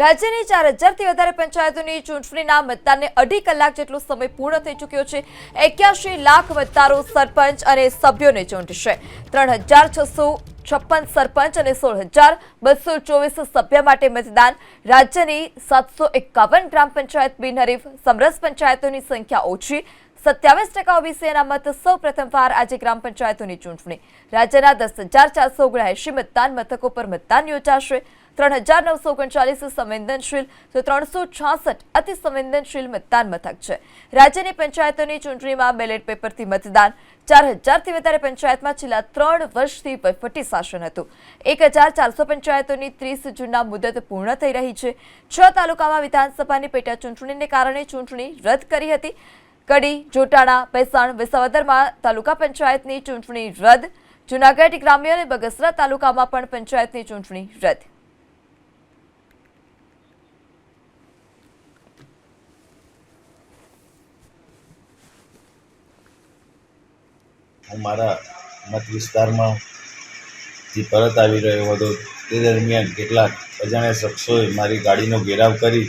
રાજ્યની ચાર હજારથી વધારે પંચાયતોની ચૂંટણીના મતદાનને અઢી કલાક જેટલો સમય પૂર્ણ થઈ ચૂક્યો છે. એક્યાસી લાખ મતદારો સરપંચ અને સભ્યોને ચૂંટશે. ત્રણ હજાર છસો છપ્પન સરપંચ અને સોળ હજાર બસો ચોવીસ સભ્ય માટે મતદાન. રાજ્યની સાતસો એકાવન ગ્રામ પંચાયત બિનહરીફ સમરસ પંચાયતોની સંખ્યા ઓછી. સત્યાવીસ ટકા ઓબીસીના મત સૌ પ્રથમવાર આજે ગ્રામ પંચાયતોની ચૂંટણી. રાજ્યના દસ હજાર ચારસો ઓગણએંશી મતદાન મથકો પર મતદાન યોજાશે. ત્રણ હજાર નવસો ઓગણચાલીસ સંવેદનશીલ, તો ત્રણસો છાસઠ અતિ સંવેદનશીલ મતદાન મથક છે. રાજ્યની પંચાયતોની ચૂંટણીમાં બેલેટ પેપરથી મતદાન, ચાર હજારથી વધારે પંચાયતમાં છેલ્લા ત્રણ વર્ષથી વહીવટી શાસન હતું. એક હજાર ચારસો પંચાયતોની ત્રીસ જૂનના મુદત પૂર્ણ થઈ રહી છે. છ તાલુકામાં વિધાનસભાની પેટા ચૂંટણીને કારણે ચૂંટણી રદ કરી હતી. કડી, જોટાણા ભેસાણ વિસાવદરમાં તાલુકા પંચાયતની ચૂંટણી રદ. જૂનાગઢ ગ્રામ્ય અને બગસરા તાલુકામાં પણ પંચાયતની ચૂંટણી રદ. હું મારા મત વિસ્તારમાંથી પરત આવી રહ્યો હતો, તે દરમિયાન કેટલાક અજાણ્યા શખ્સોએ મારી ગાડીનો ઘેરાવ કરી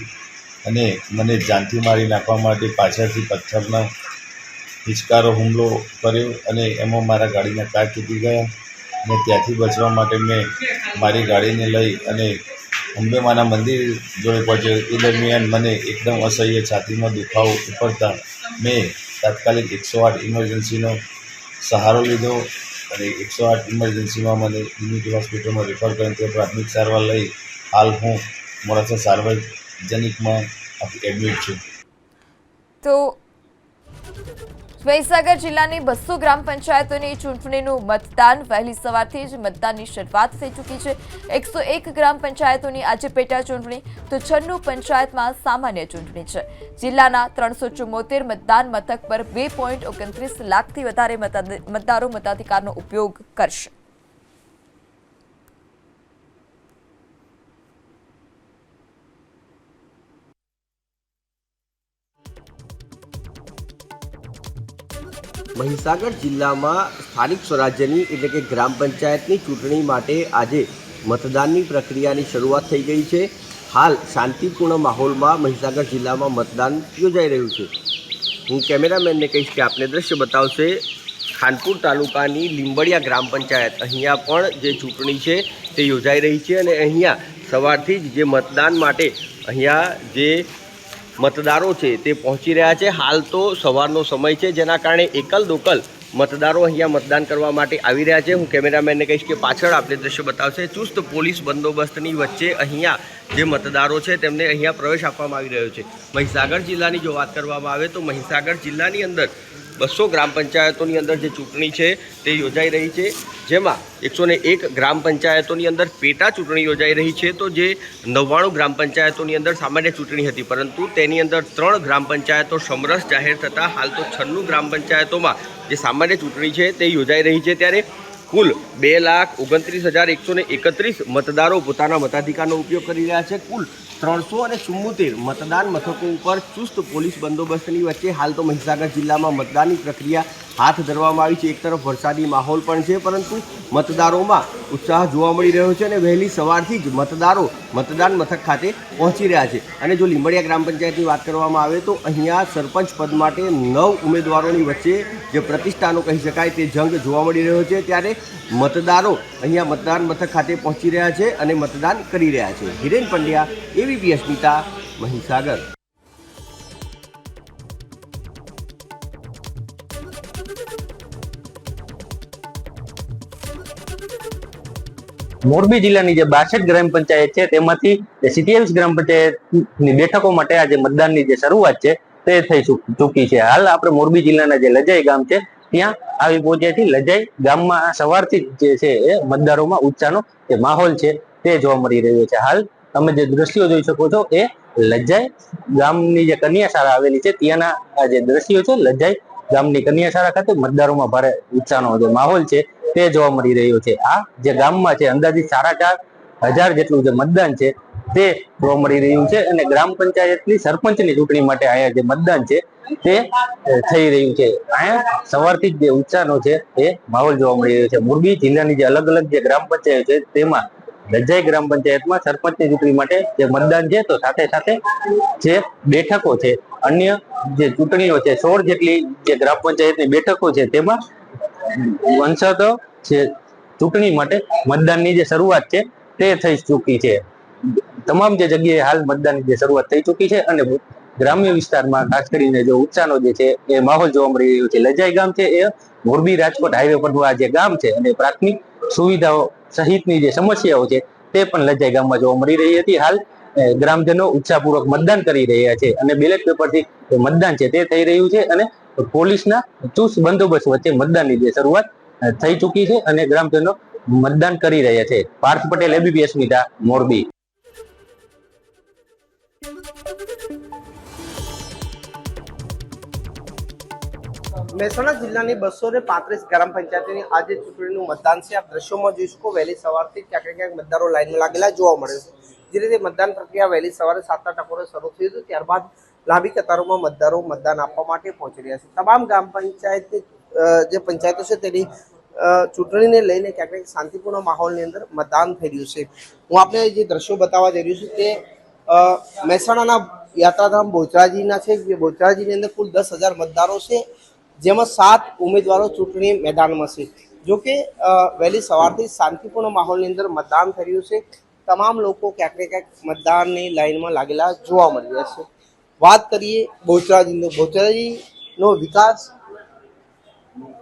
અને મને જાનથી મારી નાખવા માટે પાછળથી પથ્થરનો હિચકારો હુમલો કર્યો અને એમાં મારા ગાડીના કાર તૂટી ગયા અને ત્યાંથી બચવા માટે મેં મારી ગાડીને લઈ અને અંબેમાના મંદિર જોડે પહોંચ્યો. એ દરમિયાન મને એકદમ અસહ્ય છાતીમાં દુખાવો ઉપડતા મેં તાત્કાલિક એકસો આઠ ઇમરજન્સીનો સહારો લીધો અને એકસો આઠ ઇમરજન્સીમાં મને યુનિટી હોસ્પિટલમાં રેફર કરીને ત્યાં પ્રાથમિક સારવાર લઈ હાલ હું મોડાસા સાર્વજનિકમાં એડમિટ છું. તો મહીસાગર જિલ્લાની બસો ગ્રામ પંચાયતોની ચૂંટણીનું મતદાન. વહેલી સવારથી જ મતદાનની શરૂઆત થઈ ચૂકી છે. એકસો એક ગ્રામ પંચાયતોની આજે પેટા ચૂંટણી, તો છન્નું પંચાયતમાં સામાન્ય ચૂંટણી છે. જિલ્લાના ત્રણસો ચુમ્મોતેર મતદાન મથક પર બે પોઈન્ટ ઓગણત્રીસ લાખથી વધારે મતાદ- મતદારો મતાધિકારનો ઉપયોગ કરશે. મહીસાગર જિલ્લામાં સ્થાનિક સ્વરાજ્યની એટલે કે ગ્રામ પંચાયતની ચૂંટણી માટે આજે મતદાનની પ્રક્રિયાની શરૂઆત થઈ ગઈ છે. હાલ શાંતિપૂર્ણ માહોલમાં મહીસાગર જિલ્લામાં મતદાન યોજાઈ રહ્યું છે. હું કેમેરામેનને કહીશ કે આપને દ્રશ્ય બતાવશે ખાનપુર તાલુકાની લીંબડિયા ગ્રામ પંચાયત. અહીંયા પણ જે ચૂંટણી છે તે યોજાઈ રહી છે અને અહીંયા સવારથી જ જે મતદાન માટે અહીંયા જે મતદારો છે તે પહોંચી રહ્યા છે. હાલ તો સવારનો સમય છે જેના કારણે એકલ દોકલ મતદારો અહીંયા મતદાન કરવા માટે આવી રહ્યા છે. હું કેમેરામેનને કહીશ કે પાછળ આપણે દ્રશ્ય બતાવશે. ચુસ્ત પોલીસ બંદોબસ્તની વચ્ચે અહીંયા જે મતદારો છે તેમને અહીંયા પ્રવેશ આપવામાં આવી રહ્યો છે. મહીસાગર જિલ્લાની જો વાત કરવામાં આવે તો મહીસાગર જિલ્લાની અંદર બસો ગ્રામ પંચાયતોની અંદર જે ચૂંટણી છે તે યોજાઈ રહી છે. જેમાં એકસો ને એક ગ્રામ પંચાયતોની અંદર પેટા ચૂંટણી યોજાઈ રહી છે. તો જે નવ્વાણું ગ્રામ પંચાયતોની અંદર સામાન્ય ચૂંટણી હતી, પરંતુ તેની અંદર ત્રણ ગ્રામ પંચાયતો સમરસ જાહેર થતાં, હાલ તો છન્નું ગ્રામ પંચાયતોમાં જે સામાન્ય ચૂંટણી છે તે યોજાઈ રહી છે. ત્યારે કુલ બે લાખ ઓગણત્રીસ હજાર એકસો ને એકત્રીસ મતદારો પોતાના મતાધિકારનો ઉપયોગ કરી રહ્યા છે. કુલ ત્રણસો અને ચુમ્મોતેર મતદાન મથકો ઉપર ચુસ્ત પોલીસ બંદોબસ્તની વચ્ચે હાલ તો મહીસાગર જિલ્લામાં મતદાનની પ્રક્રિયા હાથ ધરવામાં આવી છે. એક તરફ વરસાદી માહોલ પણ છે, પરંતુ મતદારોમાં ઉત્સાહ જોવા મળી રહ્યો છે અને વહેલી સવારથી જ મતદારો મતદાન મથક ખાતે પહોંચી રહ્યા છે. અને જો લીંબડિયા ગ્રામ પંચાયતની વાત કરવામાં આવે તો અહીંયા સરપંચ પદ માટે નવ ઉમેદવારોની વચ્ચે જે પ્રતિષ્ઠાનો કહી શકાય તે જંગ જોવા મળી રહ્યો છે. ત્યારે મતદારો અહીંયા મતદાન મથક ખાતે પહોંચી રહ્યા છે અને મતદાન કરી રહ્યા છે. Hiren Pandya A B P Asmita Mahisagar. Morbi જિલ્લાની જે બાસઠ ગ્રામ પંચાયત છે, તેમાંથી સિત્યાવીસ ગ્રામ પંચાયતની બેઠકો માટે આજે મતદાનની જે શરૂઆત છે, તે થઈ ચૂક- છે. હાલ આપણે મોરબી જિલ્લાના જે લજાઈ ગામ છે, ત્યાં આવી પહોંચ્યા છીએ લજાઈ ગામમાં સવારથી જે છે એ મતદારોમાં ઉત્સાહનો જે માહોલ છે, તે જોવા મળી રહ્યો છે. હાલ તમે જે દ્રશ્યો જોઈ શકો છો, એ લજાઈ ગામની જે કન્યાશાળા આવેલી છે, ત્યાંના આ જે દ્રશ્યો છે, લજાઈ ગામની કન્યાશાળા ખાતે મતદારોમાં ભારે ઉત્સાહનો જે માહોલ છે તે જોવા મળી રહ્યો છે. આ જે ગામમાં છે, અંદાજિત સાડા ચાર હજાર જેટલું જે મતદાન છે, તે જોવા મળી રહ્યું છે અને ગ્રામ પંચાયતની સરપંચની ચૂંટણી માટે અહીંયા જે મતદાન છે, તે થઈ રહ્યું છે. અહીંયા સવારથી જ જે ઉત્સાહનો છે, એ માહોલ જોવા મળી રહ્યો છે. મોરબી જિલ્લાની જે અલગ અલગ જે ગ્રામ પંચાયત છે, તેમાં રજાઈ ગ્રામ પંચાયતમાં સરપંચની ચૂંટણી માટે જે મતદાન છે, તો સાથે સાથે જે બેઠકો છે, અન્ય જે ચૂંટણીઓ છે, સોળ જેટલી જે ગ્રામ પંચાયતની બેઠકો છે, તેમાં વંશતો જે ચૂંટણી માટે મતદાનની જે શરૂઆત છે, તે થઈ ચૂકી છે. તમામ જે જગ્યાએ હાલ મતદાનની જે શરૂઆત થઈ ચૂકી છે અને ગ્રામ્ય વિસ્તારમાં ખાસ કરીને જો ઉત્સાહનો જે છે, એ માહોલ જોવા મળી રહ્યો છે. લજાઈ ગામ છે, એ મોરબી રાજકોટ હાઈવે પરનું આ જે ગામ છે અને પ્રાથમિક સુવિધાઓ સહિતની જે સમસ્યાઓ છે, તે પણ લજાઈ ગામમાં જોવા મળી રહી હતી. હાલ ગ્રામજનો ઉત્સાહપૂર્વક મતદાન કરી રહ્યા છે અને બેલેટ પેપરથી મતદાન છે, તે થઈ રહ્યું છે અને પોલીસના ચુસ્ત બંદોબસ્ત વચ્ચે મતદાનની જે શરૂઆત થઈ ચૂકી છે અને ગ્રામજનો મતદાન કરી રહ્યા છે. પાર્થ પટેલ એબીપી અસ્મિતા મોરબી. મહેસાણા જિલ્લાની બસો ને પાંત્રીસ ગ્રામ પંચાયતની આજે ચૂંટણીનું મતદાન છે. આપ દ્રશ્યોમાં જોઈ શકો, વહેલી સવારથી ક્યાંક ક્યાંક મતદારો લાઈનમાં લાગેલા જોવા મળે છે. જે રીતે મતદાન પ્રક્રિયા વહેલી સવારે સાતના ટકોરે શરૂ થઈ હતી, ત્યારબાદ લાંબી કતારોમાં મતદારો મતદાન આપવા માટે પહોંચી રહ્યા છે. તમામ ગ્રામ પંચાયતની જે પંચાયતો છે તેની ચૂંટણીને લઈને ક્યાંક શાંતિપૂર્ણ માહોલની અંદર મતદાન થઈ રહ્યું છે. હું આપને જે દ્રશ્યો બતાવવા જઈ રહ્યું છું તે મહેસાણાના યાત્રાધામ બોચરાજીના છે, જે બોચરાજીની અંદર કુલ દસ હજાર મતદારો છે, જેમાં સાત ઉમેદવારો ચૂંટણી મેદાનમાં છે. જો કે વહેલી સવારથી શાંતિપૂર્ણ માહોલની અંદર મતદાન થઈ રહ્યું છે. તમામ લોકો ક્યાંક ને ક્યાંક મતદાનની લાઈનમાં લાગેલા જોવા મળી રહ્યા છે. વાત કરીએ બોચરાજીનો બોચરાજીનો વિકાસ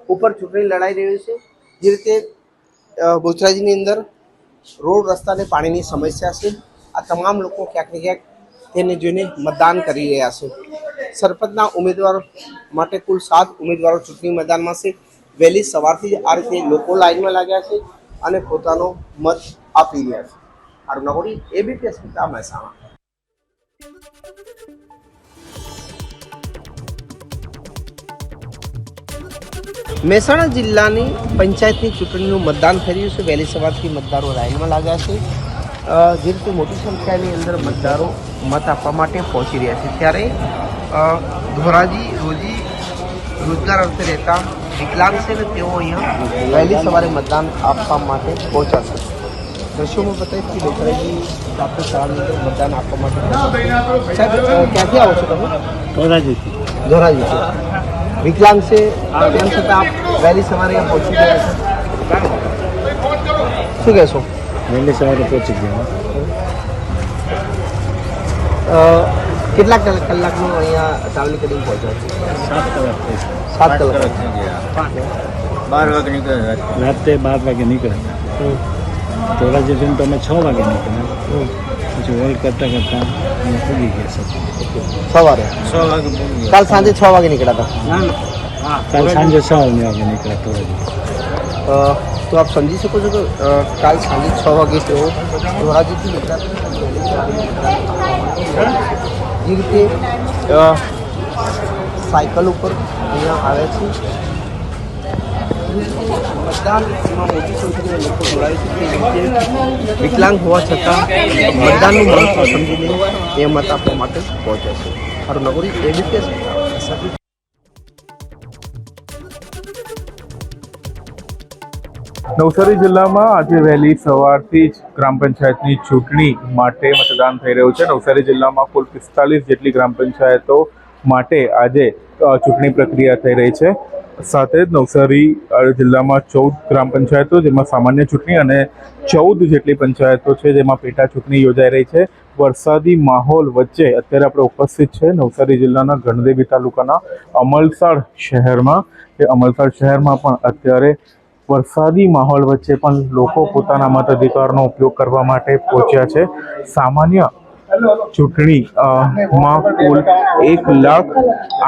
ઉપર ચૂંટણી લડાઈ રહ્યું છે. જે રીતે અ, બોચરાજીની અંદર રોડ રસ્તા અને પાણીની સમસ્યા છે. આ તમામ લોકો ક્યાંક ને ક્યાંક તેને જોઈને મતદાન કરી રહ્યા છે. સરપંચના ઉમેદવાર માટે કુલ સાત ઉમેદવારો ચૂંટણી મેદાનમાં છે. વહેલી સવારથી જ આ રીતે લોકો લાઈનમાં લાગ્યા છે અને પોતાનો મત આપી રહ્યા છે. આરુ નગોરી એબીપી અસ્મિતા મહેસાણા. મહેસાણા જિલ્લાની પંચાયતની ચૂંટણીનું મતદાન થઈ રહ્યું છે. વહેલી સવારથી મતદારો લાઇનમાં લાગ્યા છે. જે રીતે મોટી સંખ્યાની અંદર મતદારો મત આપવા માટે પહોંચી રહ્યા છે. ત્યારે ધોરાજી રોજી રોજગાર અર્થે રહેતા વિકલાંગ છે ને તેઓ અહીંયા વહેલી સવારે મતદાન આપવા માટે પહોંચ્યા છે. દ્રશ્યોમાં બતાવી કે બેચરાજી પ્રાથમિક શાળાની અંદર મતદાન આપવા માટે સાહેબ ક્યાંથી આવો છો તમે? ધોરાજીથી. ધોરાજી છે વિકલાંગ છે તેમ છતાં આપ વહેલી સવારે અહીંયા પહોંચી ગયા છો શું કહેશો વહેલી સવારે પહોંચી ગયા અ, કેટલા કલ- કલાકનું અહીંયા ટ્રાવેલિંગ કરીને પહોંચ્યા છો સાત કલાક થઈ છે. સાત કલાક બાર વાગે નીકળ્યા રાતે બાર વાગે નીકળ્યા હમ, ધોરાજીથી તો અમે છ વાગે નીકળ્યા હમ. પછી વેલ કરતાં કરતાં અમે પૂગી ગયા સવારે? છ વાગે કાલ સાંજે છ વાગે નીકળ્યા હતા? કાલ સાંજે છ વાગે નીકળ્યા તો આપ સમજી શકો છો કે કાલ સાંજે છ વાગે તેઓ ધોરાજીથી નીકળ્યા. જે રીતે સાયકલ ઉપર અહીંયા આવે છે. રીતે વિકલાંગ હોવા છતાં મતદાનનું મહત્વ સમજીને એ મત આપવા માટે પહોંચે છે. મારું નગરી એબીપીએસ નવસારી જિલ્લામાં આજે વહેલી સવારથી જ ગ્રામ પંચાયતની ચૂંટણી માટે મતદાન થઈ રહ્યું છે. નવસારી જિલ્લામાં કુલ પિસ્તાલીસ જેટલી ગ્રામ પંચાયતો માટે આજે ચૂંટણી પ્રક્રિયા થઈ રહી છે. સાથે જ નવસારી જિલ્લામાં ચૌદ ગ્રામ પંચાયતો, જેમાં સામાન્ય ચૂંટણી અને ચૌદ જેટલી પંચાયતો છે, જેમાં પેટા ચૂંટણી યોજાઈ રહી છે. વરસાદી માહોલ વચ્ચે અત્યારે આપણે ઉપસ્થિત છે નવસારી જિલ્લાના ગણદેવી તાલુકાના અમલસાડ શહેરમાં. કે અમલસાડ શહેરમાં પણ અત્યારે વરસાદી માહોલ વચ્ચે પણ લોકો પોતાના મતાધિકારનો ઉપયોગ કરવા માટે પહોંચ્યા છે. સામાન્ય ચૂંટણી માં કુલ એક લાખ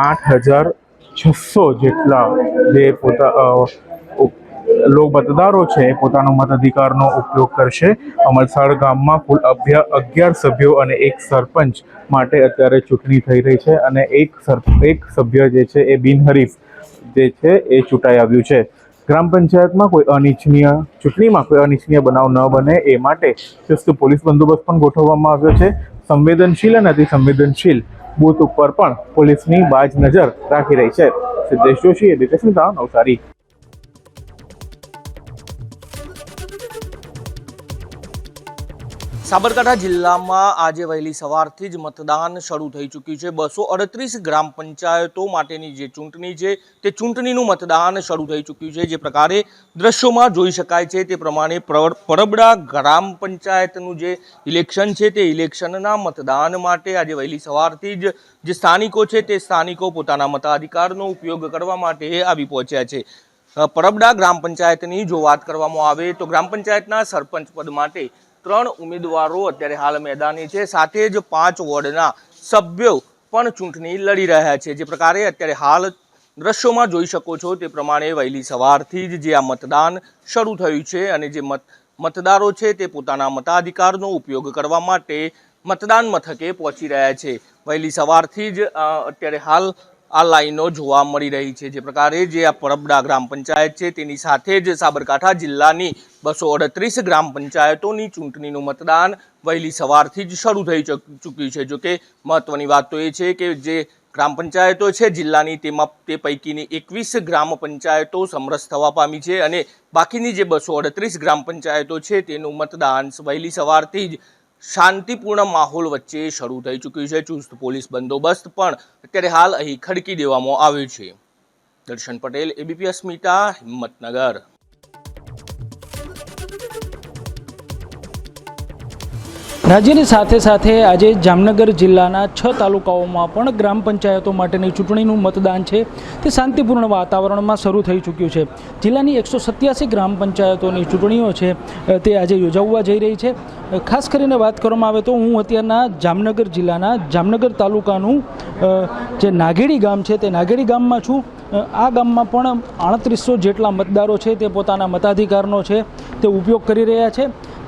આઠ હજાર છસો જેટલા જે પોતા લોક મતદારો છે પોતાનો મતાધિકારનો ઉપયોગ કરશે. અમલસાડ ગામમાં કુલ અગિયાર સભ્યો અને એક સરપંચ માટે અત્યારે ચૂંટણી થઈ રહી છે અને એક એક સભ્ય જે છે એ બિનહરીફ જે છે એ ચૂંટાઈ આવ્યું છે. ગ્રામ પંચાયતમાં કોઈ અનિચ્છનીય ચૂંટણીમાં કોઈ અનિચ્છનીય બનાવ ન બને એ માટે ચુસ્ત પોલીસ બંદોબસ્ત પણ ગોઠવવામાં આવ્યો છે. સંવેદનશીલ અને અતિ સંવેદનશીલ બૂથ ઉપર પણ પોલીસની બાજ નજર રાખી રહી છે. સિદ્ધેશ જોશી એ સ્મિતા નવસારી. સાબરકાંઠા જિલ્લામાં આજે વહેલી સવારથી જ મતદાન શરૂ થઈ ચૂક્યું છે. બસો અડત્રીસ ગ્રામ પંચાયતો માટેની જે ચૂંટણી છે, તે ચૂંટણીનું મતદાન શરૂ થઈ ચૂક્યું છે. જે પ્રકારે દ્રશ્યોમાં જોઈ શકાય છે, તે પ્રમાણે પર- પરબડા ગ્રામ પંચાયતનું જે ઇલેક્શન છે, તે ઇલેક્શનના મતદાન માટે આજે વહેલી સવારથી જ જે સ્થાનિકો છે, તે સ્થાનિકો પોતાના મતાધિકારનો ઉપયોગ કરવા માટે આવી પહોંચ્યા છે. પરબડા ગ્રામ પંચાયતની જો વાત કરવામાં આવે, તો ગ્રામ પંચાયતના સરપંચ પદ માટે ત્રણ ઉમેદવારો અત્યારે હાલ મેદાની છે. સાથે જ પાંચ વોર્ડના સભ્યો પણ ચૂંટણી લડી રહ્યા છે. જે પ્રકારે અત્યારે હાલ દ્રશ્યોમાં જોઈ શકો છો તે પ્રમાણે વહેલી સવારથી જ જે આ મતદાન શરૂ થયું છે અને જે મત, મતદારો છે તે પોતાના મતાધિકારનો ઉપયોગ કરવા માટે મતદાન મથકે પહોંચી રહ્યા છે. વહેલી સવારથી જ અત્યારે હાલ આ લાઈનો જોવા મળી રહી છે. જે પ્રકારે જે આ પરબડા ગ્રામ પંચાયત છે, તેની સાથે જ સાબરકાંઠા જિલ્લાની બસો અડત્રીસ ગ્રામ પંચાયતોની ચૂંટણીનું મતદાન વહેલી સવારથી જ શરૂ થઈ ચૂક્યું છે. જોકે મહત્વની વાત તો એ છે કે જે ગ્રામ પંચાયતો છે, જિલ્લાની તેમાં તે પૈકીની એકવીસ ગ્રામ પંચાયતો સમરસ થવા પામી છે અને બાકીની જે બસો અડત્રીસ ગ્રામ પંચાયતો છે, તેનું મતદાન વહેલી સવારથી જ શાંતિપૂર્ણ માહોલ વચ્ચે શરૂ થઈ ચૂક્યું છે ચુસ્ત પોલીસ બંદોબસ્ત પણ. અત્યારે હાલ અહીં ખડકી દેવામાં આવ્યો છે. દર્શન પટેલ એબીપી અસ્મિતા હિંમતનગર. રાજ્યની સાથે સાથે આજે જામનગર જિલ્લાના છ તાલુકાઓમાં પણ ગ્રામ પંચાયતો માટેની ચૂંટણીનું મતદાન છે. તે શાંતિપૂર્ણ વાતાવરણમાં શરૂ થઈ ચૂક્યું છે. જિલ્લાની એકસો સત્યાસી ગ્રામ પંચાયતોની ચૂંટણીઓ છે તે આજે યોજાવવા જઈ રહી છે. ખાસ કરીને વાત કરવામાં આવે તો હું અત્યારના જામનગર જિલ્લાના જામનગર તાલુકાનું જે નાગેડી ગામ છે તે નાગેડી ગામમાં છું. આ ગામમાં પણ આડત્રીસો જેટલા મતદારો છે તે પોતાના મતાધિકારનો છે, તે ઉપયોગ કરી રહ્યા છે.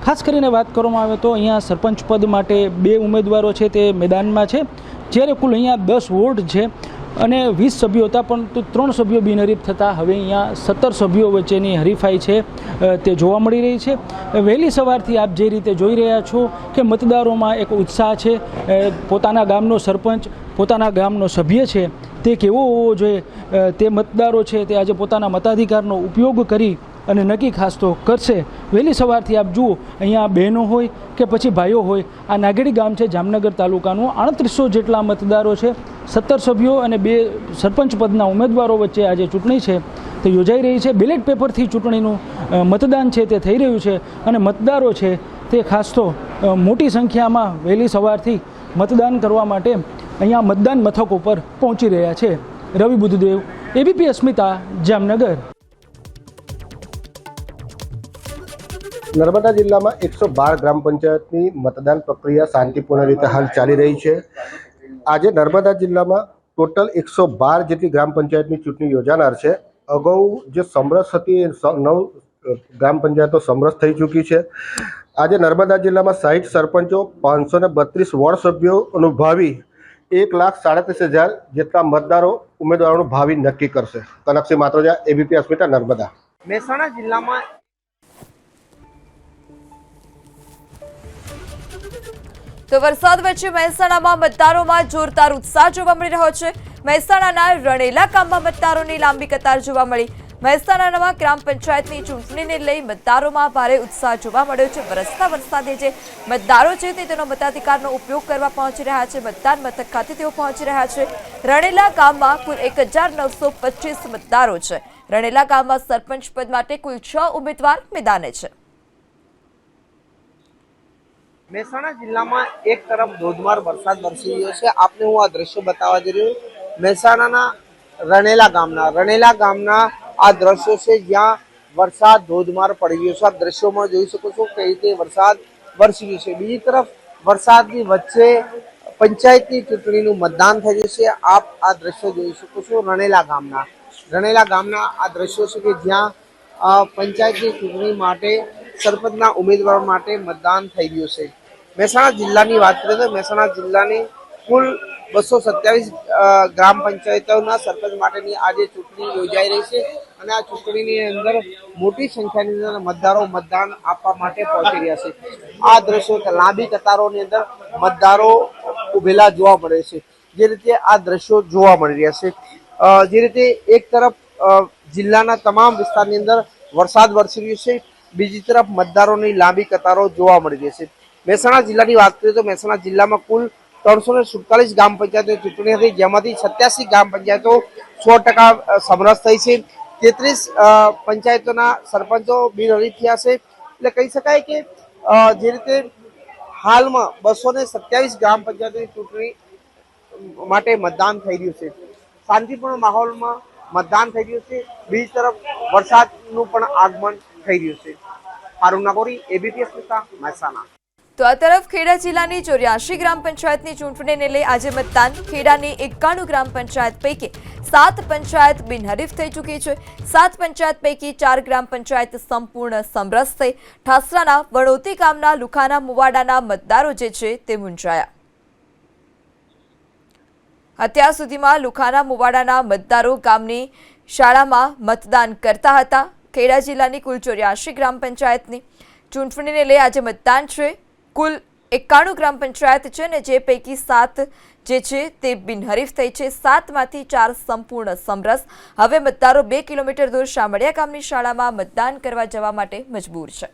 ખાસ કરીને વાત કરવામાં આવે તો અહીંયા સરપંચ પદ માટે બે ઉમેદવારો છે તે મેદાનમાં છે. જ્યારે કુલ અહીંયા દસ વોર્ડ છે અને વીસ સભ્યો હતા, પરંતુ ત્રણ સભ્યો બિનહરીફ થતાં હવે અહીંયા સત્તર સભ્યો વચ્ચેની હરીફાઈ છે તે જોવા મળી રહી છે. વહેલી સવારથી આપ જે રીતે જોઈ રહ્યા છો કે મતદારોમાં એક ઉત્સાહ છે પોતાના ગામનો સરપંચ, પોતાના ગામનો સભ્ય છે, તે કેવો હોવો જોઈએ? તે મતદારો છે તે આજે પોતાના મતાધિકારનો ઉપયોગ કરી અને નક્કી ખાસ તો કરશે. વહેલી સવારથી આપ જુઓ, અહીંયા બહેનો હોય કે પછી ભાઈઓ હોય, આ નાગેડી ગામ છે, જામનગર તાલુકાનું આડત્રીસો જેટલા મતદારો છે, સત્તર સભ્યો અને બે સરપંચ પદના ઉમેદવારો વચ્ચે આજે ચૂંટણી છે. તે યોજાઈ રહી છે. બેલેટ પેપરથી ચૂંટણીનું મતદાન છે તે થઈ રહ્યું છે અને મતદારો છે તે ખાસ તો મોટી સંખ્યામાં વહેલી સવારથી મતદાન કરવા માટે અહીંયા મતદાન મથક ઉપર પહોંચી રહ્યા છે. રવિ બુદ્ધદેવ એબીપી અસ્મિતા, જામનગર. નર્મદા જિલ્લામાં એકસો બાર ગ્રામ પંચાયતની મતદાન પ્રક્રિયા શાંતિપૂર્ણ રીતે હાલ ચાલી રહી છે. આજે નર્મદા જિલ્લામાં ટોટલ એકસો બાર જેટલી ગ્રામ પંચાયતની ચૂંટણી યોજાનાર છે. અગાઉ જે સમરસ હતી એ નવ ગ્રામ પંચાયતો સમરસ થઈ ચૂકી છે. આજે નર્મદા જિલ્લામાં સાહીઠ સરપંચો, પાંચસો ને બત્રીસ વોર્ડ સભ્યો અનુભાવી, એક લાખ સાડત્રીસ હજાર જેટલા મતદારો ઉમેદવારોનું ભાવિ નક્કી કરશે. કનકસિંહ માત્રોજા એબીપી અસ્મિતા, નર્મદા. મહેસાણા જિલ્લામાં તો વરસાદ વચ્ચે મહેસાણામાં મતદારોમાં જોરદાર ઉત્સાહ જોવા મળી રહ્યો છે. મહેસાણાના રણેલા ગામમાં મતદારોની લાંબી કતાર જોવા મળી. મહેસાણામાં ગ્રામ પંચાયતની ચૂંટણીને લઈ મતદારોમાં ભારે ઉત્સાહ જોવા મળ્યો છે. વરસતા વરસાદે જે મતદારો છે તે તેનો મતાધિકારનો ઉપયોગ કરવા પહોંચી રહ્યા છે. મતદાન મથક ખાતે તેઓ પહોંચી રહ્યા છે. રણેલા ગામમાં કુલ એક મતદારો છે. રણેલા ગામમાં સરપંચ પદ માટે કુલ છ ઉમેદવાર મેદાને છે. મહેસાણા જિલ્લામાં એક તરફ ધોધમાર વરસાદ વરસી રહ્યો છે. આપને હું આ દ્રશ્ય બતાવવા જઈ રહ્યો મહેસાણાના રણેલા ગામના રણેલા ગામના આ દ્રશ્યો છે. જ્યાં વરસાદ ધોધમાર પડી રહ્યો છે. આપ દ્રશ્યોમાં જોઈ શકો છો કઈ રીતે વરસાદ વરસી રહ્યો છે. બીજી તરફ વરસાદની વચ્ચે પંચાયતની ચૂંટણીનું મતદાન થઈ રહ્યું છે. આપ આ દ્રશ્યો જોઈ શકો છો. રણેલા ગામના રણેલા ગામના આ દ્રશ્યો છે કે જ્યાં પંચાયતની ચૂંટણી માટે સરપંચના ઉમેદવારો માટે મતદાન થઈ રહ્યું છે. મહેસાણા જિલ્લાની વાત કરીએ તો મહેસાણા જિલ્લાની કુલ બસો સત્યાવીસ ગ્રામ પંચાયતોના સરપંચ માટેની આજે ચૂંટણી યોજાઈ રહી છે અને આ ચૂંટણીની અંદર મોટી સંખ્યાની અંદર મતદારો મતદાન આપવા માટે પહોંચી રહ્યા છે. આ દ્રશ્યો લાંબી કતારોની અંદર મતદારો ઉભેલા જોવા મળે છે. જે રીતે આ દ્રશ્યો જોવા મળી રહ્યા છે. જે રીતે એક તરફ જિલ્લાના તમામ વિસ્તારની અંદર વરસાદ વરસી રહ્યો છે. બીજી તરફ મતદારોની લાંબી કતારો જોવા મળી રહી છે. મહેસાણા જિલ્લાની વાત કરીએ તો મહેસાણા જિલ્લામાં કુલ ત્રણસો ને સુડતાલીસ ગ્રામ પંચાયતની ચૂંટણી હતી. જેમાંથી સત્યાસી ગ્રામ પંચાયતો સો ટકા સમરસ થઈ છે. તેત્રીસ પંચાયતોના સરપંચો બિનહરીફ થયા છે. એટલે કહી શકાય કે જે રીતે હાલમાં બસો ને સત્યાવીસ ગ્રામ પંચાયતની ચૂંટણી માટે મતદાન થઈ રહ્યું છે. શાંતિપૂર્ણ માહોલમાં મતદાન થઈ રહ્યું છે. બીજી તરફ વરસાદનું પણ આગમન થઈ રહ્યું છે. Haroon Nagori A B P S Asmita Mehsana. તો આ તરફ ખેડા જિલ્લાની ચોર્યાસી ગ્રામ પંચાયતની ચૂંટણીને લઈ આજે મતદાન. ખેડાની એકાણું ગ્રામ પંચાયત પૈકી સાત પંચાયત બિનહરીફ થઈ ચૂકી છે. સાત પંચાયત પૈકી ચાર ગ્રામ પંચાયત સંપૂર્ણ સમરસ થઈ. ઠાસરાના વણોતી ગામના લુખાના મુવાડાના મતદારો જે છે તે મૂંઝાયા. અત્યાર સુધીમાં લુખાના મુવાડાના મતદારો ગામની શાળામાં મતદાન કરતા હતા. ખેડા જિલ્લાની કુલ ચોર્યાસી ગ્રામ પંચાયતની ચૂંટણીને લઈ આજે મતદાન છે. કુલ એકાણું ગ્રામ પંચાયત છે ને જે પૈકી સાત જે છે તે બિનહરીફ થઈ છે. સાતમાંથી ચાર સંપૂર્ણ સમરસ. હવે મતદારો બે કિલોમીટર દૂર શામળિયા ગામની શાળામાં મતદાન કરવા જવા માટે મજબૂર છે.